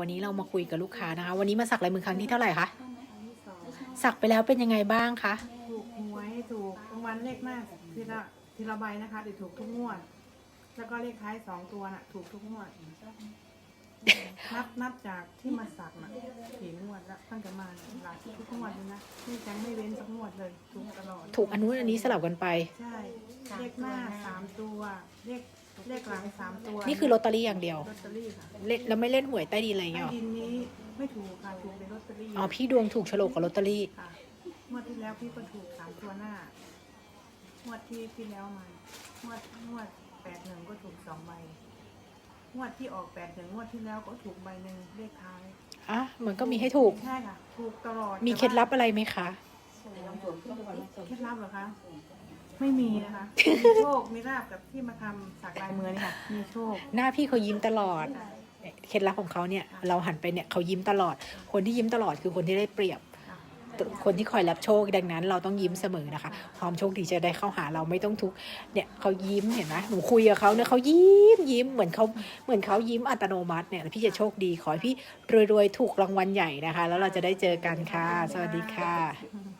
วันนี้เรามาคุยกับลูกค้านะคะ วันนี้มาสักลายมือครั้งที่เท่าไหร่คะครั้งที่สองสักไปแล้วเป็นยังไงบ้างคะถูกหวยถูกรางวัลเลขหน้าทีละทีละใบนะคะเดี๋ยวถูกทุกงวด แล้วก็เลขท้ายสองตัวน่ะ ถูกทุกงวดนับนับจากที่มาสักน่ะกี่งวดแล้วตั้งแต่มาเนี่ยหลายทุกงวดเลยนะนี่จังไม่เว้นสักงวดเลยถูกตลอดถูกอันนู้นอันนี้สลับกันไปใช่เลขหน้าสามตัวเลข เลขหลังสามตัวนี่คือลอตเตอรี่อย่างเดียวลอตเตอรี่ค่ะเล่นแล้วไม่เล่นหวยใต้ดินอะไรอย่างใต้เงี้ยหรอดินนี้ไม่ถูกค่ะถูกในลอตเตอรี่อ๋อพี่ดวงถูกโฉลกกับลอตเตอรี่ ค่ะงวดที่แล้วพี่ก็ถูกสามตัวหน้างวดที่ที่แล้วมางวดงวดแปดหนึ่งก็ถูกสองใบงวดที่ออกแปดหนึ่งงวดที่แล้วก็ถูกใบหนึ่งเลขท้ายอะมันก็มีให้ถูก ใช่ค่ะ ถูกตลอดมีเคล็ดลับอะไรไหมคะเคล็ดลับเหรอคะ ไม่มีนะคะมีโชคมีลาบกับที่มาทำสักลายมือนี่ค่ะมีโชคหน้าพี่เขายิ้มตลอดเคล็ดลับของเขาเนี่ยเราหันไปเนี่ยเขายิ้มตลอด คนที่ยิ้มตลอดคือคนที่ได้เปรียบค่ะคนที่คอยรับโชคดังนั้น เราต้องยิ้มเสมอนะคะ ความโชคดีจะได้เข้าหาเราไม่ต้องทุกข์เนี่ยเขายิ้มเห็นไหมหนูคุยกับเขาเนี่ยเขายิ้มยิ้มเหมือนเขาเหมือนเขายิ้มอัตโนมัติเนี่ยแล้วพี่จะโชคดีขอให้พี่รวยๆถูกรางวัลใหญ่นะคะ แล้วเราจะได้เจอกันค่ะ สวัสดีค่ะ อืม